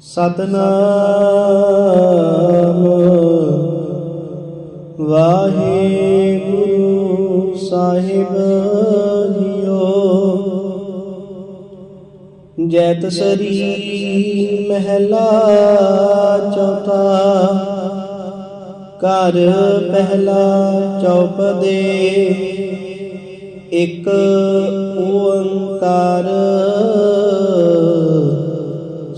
ਸਤਨਾਮ। ਵਾਹਿਗੁਰੂ ਸਾਹਿਬ ਜੀਓ। ਜੈਤ ਸਰੀ ਮਹਿਲਾ ਚੌਥਾ। ਘਰ ਪਹਿਲਾ ਚੌਪਦੇ ਇੱਕ ਓੰਕਾਰ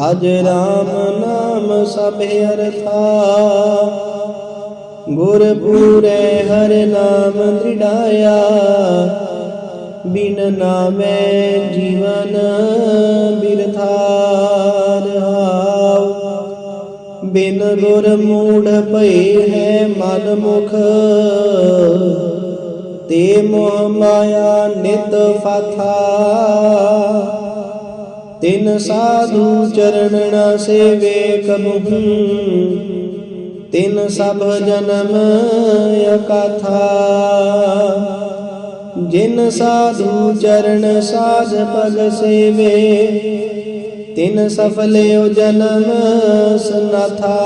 ਅਜ ਰਾਮ ਨਾਮ ਸਭ ਅਰਥਾ। ਗੁਰ ਪੂਰੇ ਹਰ ਨਾਮ ਦ੍ਰਿੜਾਇਆ ਬਿਨ ਨਾਮੇ ਜੀਵਨ ਬਿਰਥਾ ਰਹਾਉ ਬਿਨ ਗੁਰ ਮੂੜ ਭਈ ਹੈ ਮਨ ਮੁਖ। ਤੇ ਮੋਹ ਮਾਇਆ ਨਿਤ ਫਾਥਾ। ਤਿਨ ਸਾਧੂ ਚਰਨ ਨ ਸੇਵੇ ਕਬਹੂ ਤਿਨ ਸਭ ਜਨਮ ਅਕਾਥਾ। ਜਿਨ ਸਾਧੂ ਚਰਨ ਸਾਧ ਪਗ ਸੇਵੇ, ਤਿਨ ਸਫਲਿਓ ਜਨਮ ਸਨਾਥਾ।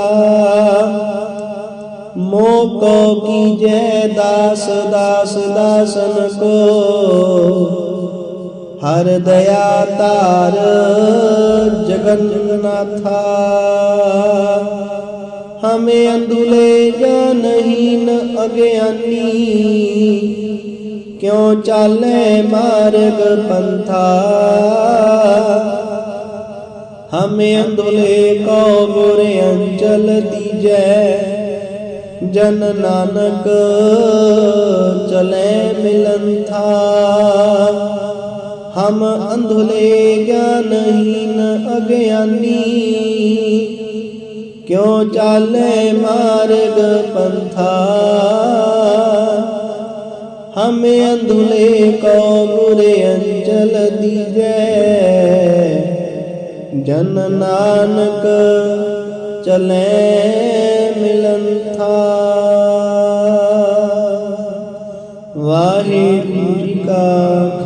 ਮੋਕੋ ਕੀਜੈ ਦਾਸ ਦਾਸ, ਦਾਸਨ ਕੋ। ਹਰ ਦਇਆ ਧਾਰ ਜਗਨਨਾਥਾ। ਹਮੇ ਅੰਦੁਲੇ ਜਾਨਹੀਨ ਅਗਿਆਨੀ, ਕਿਉ ਚਾਲੇ ਮਾਰਗ ਪੰਥਾ? ਹਮੇ ਅੰਦੁਲੇ ਕੋ ਗੁਰ ਅੰਚਲ ਦੀਜੈ, ਜਨ ਨਾਨਕ ਚਲੇ ਮਿਲਨ ਥਾ ਹਮ ਅੰਧੁਲੇ ਗਿਆਨਹੀਨ ਅਗਿਆਨੀ ਕਿਉ ਚਾਲੇ ਮਾਰਗ ਪੰਥਾ ਹਮੇ ਅੰਧੁਲੇ ਕੋ ਗੁਰੇ ਅੰਚਲ ਦੀਜੈ ਜਨ ਨਾਨਕ ਚਲੇ